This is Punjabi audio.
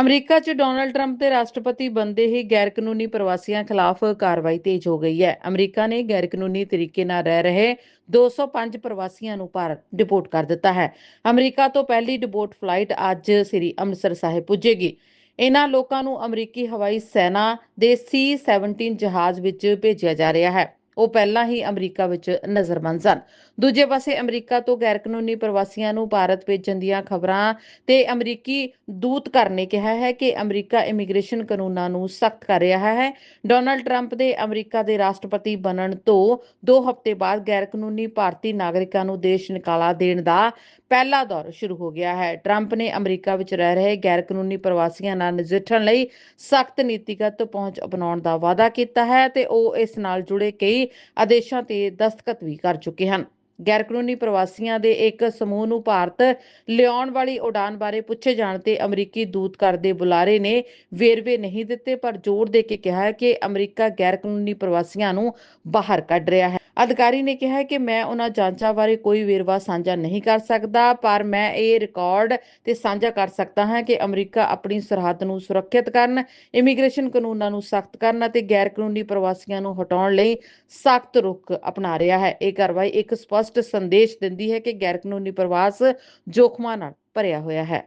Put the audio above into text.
ਅਮਰੀਕਾ 'ਚ ਡੋਨਲਡ ਟਰੰਪ ਦੇ ਰਾਸ਼ਟਰਪਤੀ ਬਣਦੇ ਹੀ ਗੈਰਕਾਨੂੰਨੀ ਪ੍ਰਵਾਸੀਆਂ ਖਿਲਾਫ ਕਾਰਵਾਈ ਤੇਜ਼ ਹੋ ਗਈ ਹੈ। ਅਮਰੀਕਾ ਨੇ ਗੈਰਕਾਨੂੰਨੀ ਤਰੀਕੇ ਨਾਲ ਰਹਿ ਰਹੇ 205 ਪ੍ਰਵਾਸੀਆਂ ਨੂੰ ਭਾਰਤ ਡਿਪੋਰਟ ਕਰ ਦਿੱਤਾ ਹੈ। ਅਮਰੀਕਾ ਤੋਂ ਪਹਿਲੀ ਡਿਪੋਰਟ ਫਲਾਈਟ ਅੱਜ ਸ੍ਰੀ ਅੰਮ੍ਰਿਤਸਰ ਸਾਹਿਬ ਪੁੱਜੇਗੀ। ਇਹਨਾਂ ਲੋਕਾਂ ਨੂੰ ਅਮਰੀਕੀ ਹਵਾਈ ਸੈਨਾ ਦੇ C-17 ਜਹਾਜ਼ ਵਿੱਚ ਭੇਜਿਆ ਜਾ ਰਿਹਾ ਹੈ। ਉਹ ਪਹਿਲਾਂ ਹੀ ਅਮਰੀਕਾ ਵਿੱਚ ਨਜ਼ਰਬੰਦ ਸਨ। ਦੂਜੇ ਪਾਸੇ ਅਮਰੀਕਾ ਤੋਂ ਗੈਰਕਾਨੂੰਨੀ ਪ੍ਰਵਾਸੀਆਂ ਨੂੰ ਭਾਰਤ ਭੇਜਣ ਦੀਆਂ ਖਬਰਾਂ ਤੇ ਅਮਰੀਕੀ ਦੂਤਘਰ ਨੇ ਕਿਹਾ ਹੈ ਕਿ ਅਮਰੀਕਾ ਇਮੀਗ੍ਰੇਸ਼ਨ ਕਾਨੂੰਨਾਂ ਨੂੰ ਸਖਤ ਕਰ ਰਿਹਾ ਹੈ। ਡੋਨਲਡ ਟਰੰਪ ਦੇ ਅਮਰੀਕਾ ਦੇ ਰਾਸ਼ਟਰਪਤੀ ਬਣਨ ਤੋਂ 2 ਹਫ਼ਤੇ ਬਾਅਦ ਗੈਰਕਾਨੂੰਨੀ ਭਾਰਤੀ ਨਾਗਰਿਕਾਂ ਨੂੰ ਦੇਸ਼ ਨਿਕਾਲਾ ਦੇਣ ਦਾ ਪਹਿਲਾ ਦੌਰ ਸ਼ੁਰੂ ਹੋ ਗਿਆ ਹੈ। ਟਰੰਪ ਨੇ ਅਮਰੀਕਾ ਵਿੱਚ ਰਹਿ ਰਹੇ ਗੈਰਕਾਨੂੰਨੀ ਪ੍ਰਵਾਸੀਆਂ ਨਾਲ ਨਜਿੱਠਣ ਲਈ ਸਖਤ ਨੀਤੀਗਤ ਪਹੁੰਚ ਅਪਣਾਉਣ ਦਾ ਵਾਅਦਾ ਕੀਤਾ ਹੈ ਤੇ ਉਹ ਇਸ ਨਾਲ ਜੁੜੇ ਕਈ ਆਦੇਸ਼ਾਂ ਤੇ ਦਸਤਖਤ ਵੀ ਕਰ ਚੁੱਕੇ ਹਨ। ਗੈਰ ਕਾਨੂੰਨੀ ਪ੍ਰਵਾਸੀਆਂ ਦੇ ਇੱਕ ਸਮੂਹ ਨੂੰ ਭਾਰਤ ਲਿਆਉਣ ਵਾਲੀ ਉਡਾਨ ਬਾਰੇ ਪੁੱਛੇ ਜਾਣ ਤੇ ਅਮਰੀਕੀ ਦੂਤਘਰ ਦੇ ਬੁਲਾਰੇ ਨੇ ਵੇਰਵੇ ਨਹੀਂ ਦਿੱਤੇ, ਪਰ ਜ਼ੋਰ ਦੇ ਕੇ ਕਿਹਾ ਕਿ ਅਮਰੀਕਾ ਗੈਰ ਕਾਨੂੰਨੀ ਪ੍ਰਵਾਸੀਆਂ ਨੂੰ ਬਾਹਰ ਕੱਢ ਰਿਹਾ ਹੈ। ਅਧਿਕਾਰੀ ਨੇ ਕਿਹਾ ਕਿ ਮੈਂ ਉਹਨਾਂ ਜਾਂਚਾਂ ਬਾਰੇ ਕੋਈ ਵੇਰਵਾ ਸਾਂਝਾ ਨਹੀਂ ਕਰ ਸਕਦਾ, ਪਰ ਮੈਂ ਇਹ ਰਿਕਾਰਡ ਤੇ ਸਾਂਝਾ ਕਰ ਸਕਦਾ ਹਾਂ ਕਿ ਅਮਰੀਕਾ ਆਪਣੀ ਸਰਹੱਦ ਨੂੰ ਸੁਰੱਖਿਅਤ ਕਰਨ, ਇਮੀਗ੍ਰੇਸ਼ਨ ਕਾਨੂੰਨਾਂ ਨੂੰ ਸਖਤ ਕਰਨ ਅਤੇ ਗੈਰ ਕਾਨੂੰਨੀ ਪ੍ਰਵਾਸੀਆਂ ਨੂੰ ਹਟਾਉਣ ਲਈ ਸਖਤ ਰੁਖ ਅਪਣਾ ਰਿਹਾ ਹੈ। ਇਹ ਕਾਰਵਾਈ ਇੱਕ ਸਪਸ਼ਟ ਸੰਦੇਸ਼ ਦਿੰਦੀ ਹੈ ਕਿ ਗੈਰ ਕਾਨੂੰਨੀ ਪ੍ਰਵਾਸ ਜੋਖਮਾਂ ਨਾਲ ਭਰਿਆ ਹੋਇਆ ਹੈ।